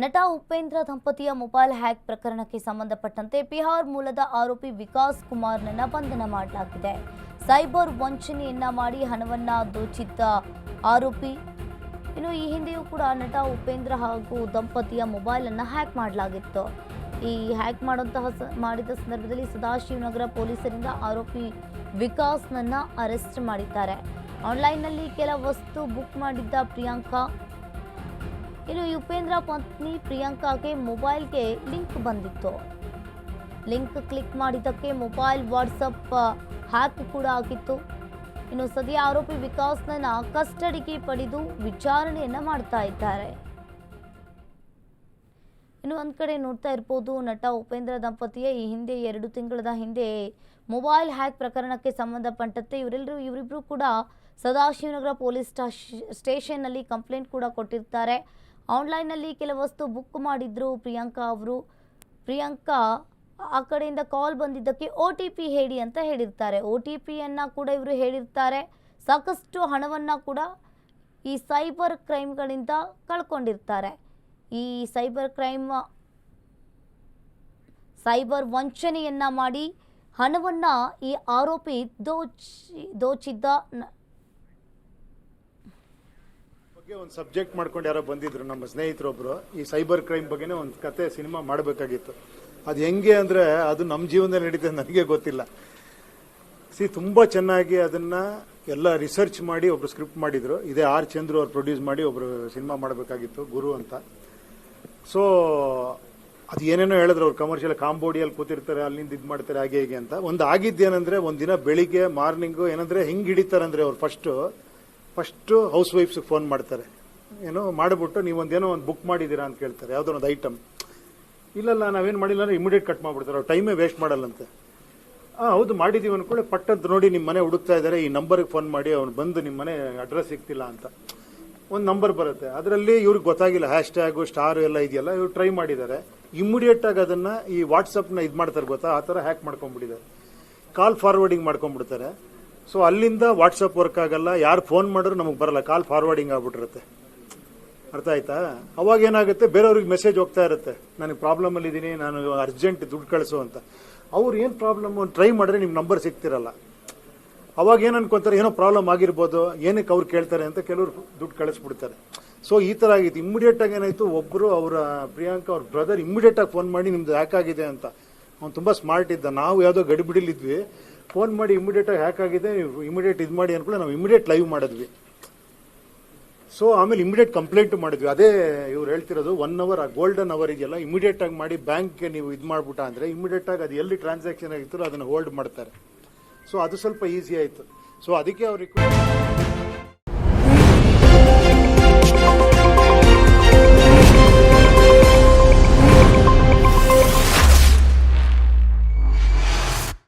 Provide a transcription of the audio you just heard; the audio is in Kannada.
ನಟ ಉಪೇಂದ್ರ ದಂಪತಿಯ ಮೊಬೈಲ್ ಹ್ಯಾಕ್ ಪ್ರಕರಣಕ್ಕೆ ಸಂಬಂಧಪಟ್ಟಂತೆ ಬಿಹಾರ್ ಮೂಲದ ಆರೋಪಿ ವಿಕಾಸ್ ಕುಮಾರ್ನನ್ನ ಬಂಧನ ಮಾಡಲಾಗಿದೆ. ಸೈಬರ್ ವಂಚನೆಯನ್ನ ಮಾಡಿ ಹಣವನ್ನ ದೋಚಿದ್ದ ಆರೋಪಿ. ಇನ್ನು ಈ ಹಿಂದೆಯೂ ಕೂಡ ನಟ ಉಪೇಂದ್ರ ಹಾಗೂ ದಂಪತಿಯ ಮೊಬೈಲ್ ಅನ್ನ ಹ್ಯಾಕ್ ಮಾಡಲಾಗಿತ್ತು. ಈ ಹ್ಯಾಕ್ ಮಾಡುವಂತಹ ಮಾಡಿದ ಸಂದರ್ಭದಲ್ಲಿ ಸದಾಶಿವನಗರ ಪೊಲೀಸರಿಂದ ಆರೋಪಿ ವಿಕಾಸ್ನನ್ನ ಅರೆಸ್ಟ್ ಮಾಡಿದ್ದಾರೆ. ಆನ್ಲೈನ್ನಲ್ಲಿ ಕೆಲ ವಸ್ತು ಬುಕ್ ಮಾಡಿದ್ದ ಪ್ರಿಯಾಂಕಾ ಇನ್ನು ಯುಪೇಂದ್ರ ಪತ್ನಿ ಪ್ರಿಯಾಂಕಾಗೆ ಮೊಬೈಲ್ಗೆ ಲಿಂಕ್ ಬಂದಿತ್ತು. ಲಿಂಕ್ ಕ್ಲಿಕ್ ಮಾಡಿದ್ದಕ್ಕೆ ಮೊಬೈಲ್ ವಾಟ್ಸಪ್ ಹ್ಯಾಕ್ ಕೂಡ ಆಗಿತ್ತು. ಇನ್ನು ಸದ್ಯ ಆರೋಪಿ ವಿಕಾಸ್ನ ಕಸ್ಟಡಿಗೆ ಪಡೆದು ವಿಚಾರಣೆಯನ್ನ ಮಾಡ್ತಾ ಇದ್ದಾರೆ. ಇನ್ನು ಒಂದು ಕಡೆ ನೋಡ್ತಾ ಇರ್ಬೋದು, ನಟ ಉಪೇಂದ್ರ ದಂಪತಿಯ ಈ ಹಿಂದೆ ಎರಡು ತಿಂಗಳ ಹಿಂದೆ ಮೊಬೈಲ್ ಹ್ಯಾಕ್ ಪ್ರಕರಣಕ್ಕೆ ಸಂಬಂಧಪಟ್ಟಂತೆ ಇವರೆಲ್ಲರೂ ಇವರಿಬ್ಬರು ಕೂಡ ಸದಾಶಿವನಗರ ಪೊಲೀಸ್ ಸ್ಟೇಷನ್ನಲ್ಲಿ ಕಂಪ್ಲೇಂಟ್ ಕೂಡ ಕೊಟ್ಟಿರ್ತಾರೆ. ಆನ್ಲೈನ್ನಲ್ಲಿ ಕೆಲವು ವಸ್ತು ಬುಕ್ ಮಾಡಿದ್ರು ಪ್ರಿಯಾಂಕಾ ಅವರು. ಪ್ರಿಯಾಂಕಾ, ಆ ಕಡೆಯಿಂದ ಕಾಲ್ ಬಂದಿದ್ದಕ್ಕೆ ಒ ಟಿ ಪಿ ಹೇಳಿ ಅಂತ ಹೇಳಿರ್ತಾರೆ. ಒ ಟಿ ಪಿಯನ್ನು ಕೂಡ ಇವರು ಹೇಳಿರ್ತಾರೆ. ಸಾಕಷ್ಟು ಹಣವನ್ನು ಕೂಡ ಈ ಸೈಬರ್ ಕ್ರೈಮ್ಗಳಿಂದ ಕಳ್ಕೊಂಡಿರ್ತಾರೆ. ಈ ಸೈಬರ್ ಕ್ರೈಮ್, ಸೈಬರ್ ವಂಚನೆಯನ್ನು ಮಾಡಿ ಹಣವನ್ನು ಈ ಆರೋಪಿ ದೋಚಿ, ದೋಚಿದ್ದ ಒಂದು ಸಬ್ಜೆಕ್ಟ್ ಮಾಡ್ಕೊಂಡು ಯಾರೋ ಬಂದಿದ್ರು, ನಮ್ಮ ಸ್ನೇಹಿತರೊಬ್ರು, ಈ ಸೈಬರ್ ಕ್ರೈಮ್ ಬಗ್ಗೆನೇ ಒಂದು ಕತೆ ಸಿನಿಮಾ ಮಾಡಬೇಕಾಗಿತ್ತು. ಅದು ಹೆಂಗೆ ಅಂದ್ರೆ ಅದು ನಮ್ಮ ಜೀವನದಲ್ಲಿ ನಡೀತದೆ ನನಗೆ ಗೊತ್ತಿಲ್ಲ. ಸಿ, ತುಂಬಾ ಚೆನ್ನಾಗಿ ಅದನ್ನ ಎಲ್ಲ ರಿಸರ್ಚ್ ಮಾಡಿ ಒಬ್ರು ಸ್ಕ್ರಿಪ್ಟ್ ಮಾಡಿದ್ರು. ಇದೇ ಆರ್ ಚಂದ್ರು ಅವ್ರು ಪ್ರೊಡ್ಯೂಸ್ ಮಾಡಿ ಒಬ್ರು ಸಿನಿಮಾ ಮಾಡಬೇಕಾಗಿತ್ತು, ಗುರು ಅಂತ. ಸೊ ಅದು ಏನೇನೋ ಹೇಳಿದ್ರು ಅವ್ರು ಕಮರ್ಷಿಯಲ್ ಕಾಂಬೋಡಿಯಲ್ಲಿ ಕೂತಿರ್ತಾರೆ, ಅಲ್ಲಿಂದ ಇದು ಮಾಡ್ತಾರೆ, ಹಾಗೆ ಹೀಗೆ ಅಂತ. ಒಂದು ಆಗಿದ್ದೇನೆಂದ್ರೆ ಒಂದಿನ ಬೆಳಿಗ್ಗೆ ಮಾರ್ನಿಂಗು ಏನಂದ್ರೆ ಹಿಡಿತಾರೆ ಅಂದರೆ ಅವ್ರು first first house wives phone ಮಾಡ್ತಾರೆ. ಏನೋ ಮಾಡಿಬಿಟ್ಟು ನೀವು ಒಂದೇನೋ ಒಂದು ಬುಕ್ ಮಾಡಿದ್ದೀರಾ ಅಂತ ಕೇಳ್ತಾರೆ. ಯಾವುದೋ ಒಂದು ಐಟಮ್. ಇಲ್ಲಲ್ಲ, ನಾವೇನು ಮಾಡಿಲ್ಲ ಅಂದ್ರೆ ಇಮಿಡಿಯೇಟ್ ಕಟ್ ಮಾಡ್ಬಿಡ್ತಾರೆ. ಅವ್ರು ಟೈಮೇ ವೇಸ್ಟ್ ಮಾಡಲ್ಲಂತೆ. ಆ, ಹೌದು ಮಾಡಿದ್ದೀವಿ ಅನ್ಕೊಳ್ಳಿ. ಪಟ್ಟ ಅಂತ ನೋಡಿ ನಿಮ್ಮ ಮನೆ ಹುಡುಕ್ತಾ ಇದ್ದಾರೆ. ಈ ನಂಬರ್ಗೆ ಫೋನ್ ಮಾಡಿ ಅವ್ನು ಬಂದು ನಿಮ್ಮ ಮನೆ ಅಡ್ರೆಸ್ ಸಿಗ್ತಿಲ್ಲ ಅಂತ. ಒಂದು ನಂಬರ್ ಬರುತ್ತೆ. ಅದರಲ್ಲಿ ಇವ್ರಿಗೆ ಗೊತ್ತಾಗಿಲ್ಲ. ಹ್ಯಾಶ್ ಟ್ಯಾಗು ಸ್ಟಾರ್ ಎಲ್ಲ ಇದೆಯಲ್ಲ. ಇವ್ರು ಟ್ರೈ ಮಾಡಿದ್ದಾರೆ. ಆಗಿ ಅದನ್ನ ಈ ವಾಟ್ಸಪ್ನ ಇದು ಮಾಡ್ತಾರೆ ಗೊತ್ತಾ? ಆ ಥರ ಹ್ಯಾಕ್ ಮಾಡ್ಕೊಂಡ್ಬಿಟ್ಟಿದ್ದಾರೆ ಕಾಲ್ ಫಾರ್ವರ್ಡಿಂಗ್ ಮಾಡ್ಕೊಂಡ್ಬಿಡ್ತಾರೆ ಸೊ ಅಲ್ಲಿಂದ ವಾಟ್ಸಪ್ ವರ್ಕ್ ಆಗಲ್ಲ. ಯಾರು ಫೋನ್ ಮಾಡಿದ್ರು ನಮಗೆ ಬರಲ್ಲ. ಕಾಲ್ ಫಾರ್ವರ್ಡಿಂಗ್ ಆಗ್ಬಿಟ್ಟಿರುತ್ತೆ. ಅರ್ಥ ಆಯ್ತಾ? ಅವಾಗ ಏನಾಗುತ್ತೆ? ಬೇರೆಯವ್ರಿಗೆ ಮೆಸೇಜ್ ಹೋಗ್ತಾ ಇರುತ್ತೆ. ನನಗೆ ಪ್ರಾಬ್ಲಮ್ ಅಲ್ಲಿ ಇದ್ದೀನಿ ನಾನು ಅರ್ಜೆಂಟ್ ದುಡ್ಡು ಕಳಿಸು ಅಂತ. ಅವ್ರು ಏನು ಪ್ರಾಬ್ಲಮ್ ಟ್ರೈ ಮಾಡಿದ್ರೆ ನಿಮ್ಮ ನಂಬರ್ ಸಿಗ್ತಿರಲ್ಲ. ಅವಾಗ ಏನು ಅನ್ಕೊಂತಾರೆ? ಏನೋ ಪ್ರಾಬ್ಲಮ್ ಆಗಿರ್ಬೋದು. ಏನಕ್ಕೆ ಅವ್ರು ಕೇಳ್ತಾರೆ ಅಂತ ಕೆಲವರು ದುಡ್ಡು ಕಳಿಸ್ಬಿಡ್ತಾರೆ. ಸೊ ಈ ಥರ ಆಗಿತ್ತು. ಇಮಿಡಿಯೇಟ್ ಆಗಿ ಏನಾಯ್ತು? ಒಬ್ಬರು ಅವರ, ಪ್ರಿಯಾಂಕಾ ಅವ್ರ ಬ್ರದರ್ ಇಮಿಡಿಯೇಟ್ ಆಗಿ ಫೋನ್ ಮಾಡಿ, ನಿಮ್ದು ಯಾಕಾಗಿದೆ ಅಂತ. ಅವ್ನು ತುಂಬಾ ಸ್ಮಾರ್ಟ್ ಇದ್ದ. ನಾವು ಯಾವುದೋ ಗಡಿಬಿಡಿಲಿದ್ವಿ. ಫೋನ್ ಮಾಡಿ ಇಮಿಡಿಯೇಟ್ ಆಗಿ ಹ್ಯಾಕ್ ಆಗಿದೆ ಇಮಿಡಿಯೇಟ್ ಇದು ಮಾಡಿ ಅನ್ಕೊಳ್ಳಿ, ನಾವು ಇಮಿಡಿಯೇಟ್ ಲೈವ್ ಮಾಡಿದ್ವಿ. ಸೊ ಆಮೇಲೆ ಇಮಿಡಿಯೇಟ್ ಕಂಪ್ಲೇಂಟ್ ಮಾಡಿದ್ವಿ. ಅದೇ ಇವ್ರು ಹೇಳ್ತಿರೋದು ಒನ್ ಅವರ್ ಆ ಗೋಲ್ಡನ್ ಅವರ್ ಇದೆಯಲ್ಲ ಇಮಿಡಿಯೇಟ್ ಆಗಿ ಮಾಡಿ ಬ್ಯಾಂಕ್ಗೆ ನೀವು ಇದು ಮಾಡ್ಬಿಟ್ಟ ಅಂದ್ರೆ ಇಮಿಡಿಯೇಟ್ ಆಗಿ ಅದು ಎಲ್ಲಿ ಟ್ರಾನ್ಸಾಕ್ಷನ್ ಆಗಿತ್ತು ಅದನ್ನು ಹೋಲ್ಡ್ ಮಾಡ್ತಾರೆ. ಸೊ ಅದು ಸ್ವಲ್ಪ ಈಸಿ ಆಯ್ತು. ಸೊ ಅದಕ್ಕೆ ಅವ್ರಿಗೆ